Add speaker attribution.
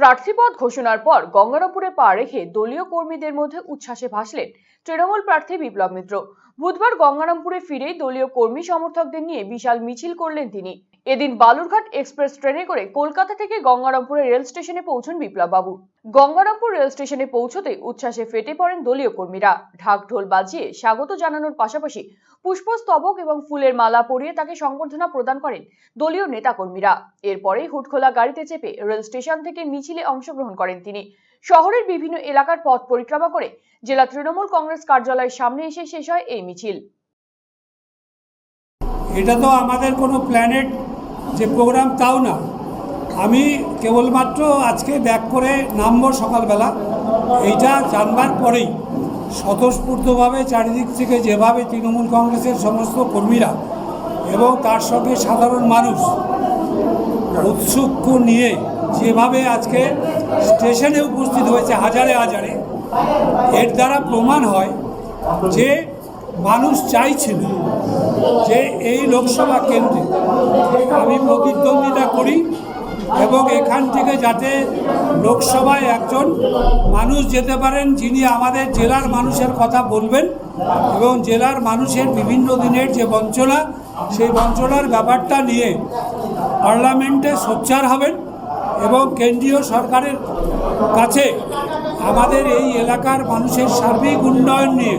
Speaker 1: প্রার্থীপদ ঘোষণার পর গঙ্গারামপুরে পা রেখে দলীয় কর্মীদের মধ্যে উচ্ছ্বাসে ভাসলেন তৃণমূল প্রার্থী বিপ্লব মিত্র। বুধবার গঙ্গারামপুরে ফিরেই দলীয় কর্মী সমর্থকদের নিয়ে বিশাল মিছিল করলেন তিনি। এদিন বালুরঘাট এক্সপ্রেস ট্রেনে করে কলকাতা থেকে গঙ্গারামপুরে রেল স্টেশনে পৌঁছন বিপ্লব বাবু গঙ্গারামপুর রেল স্টেশনে পৌঁছতে উচ্ছ্বাসে ফেটে পড়েন দলীয় কর্মীরা। ঢাক ঢোল বাজিয়ে স্বাগত জানানোর পাশাপাশি পুষ্পস্তবক এবং ফুলের মালা পরিয়ে তাকে সংবর্ধনা প্রদান করেন দলীয় নেতাকর্মীরা। এরপরেই হুটখোলা গাড়িতে চেপে রেল স্টেশন থেকে মিছিলে অংশগ্রহণ করেন তিনি। শহরের বিভিন্ন এলাকার পথ পরিক্রমা করে জেলা তৃণমূল কংগ্রেস কার্যালয়ের সামনে এসে শেষ হয় এই মিছিল।
Speaker 2: এটা তো আমাদের কোনো প্ল্যানেট যে প্রোগ্রাম তাও না। আমি কেবলমাত্র আজকে ব্যাক করে নামবো সকালবেলা। এইটা জানবার পরেই স্বতঃস্ফূর্তভাবে চারিদিক থেকে যেভাবে তৃণমূল কংগ্রেসের সমস্ত কর্মীরা এবং তার সঙ্গে সাধারণ মানুষ উৎসুক নিয়ে যেভাবে আজকে স্টেশনে উপস্থিত হয়েছে হাজারে হাজারে, এর দ্বারা প্রমাণ হয় যে মানুষ চাইছিল যে এই লোকসভা কেন্দ্রে আমি প্রতিদ্বন্দ্বিতা করি এবং এখান থেকে যাতে লোকসভায় একজন মানুষ যেতে পারেন যিনি আমাদের জেলার মানুষের কথা বলবেন এবং জেলার মানুষের বিভিন্ন দিনের যে বঞ্চনা, সেই বঞ্চনার ব্যাপারটা নিয়ে পার্লামেন্টে সোচ্চার হবেন এবং কেন্দ্রীয় সরকারের কাছে আমাদের এই এলাকার মানুষের সার্বিক উন্নয়ন নিয়ে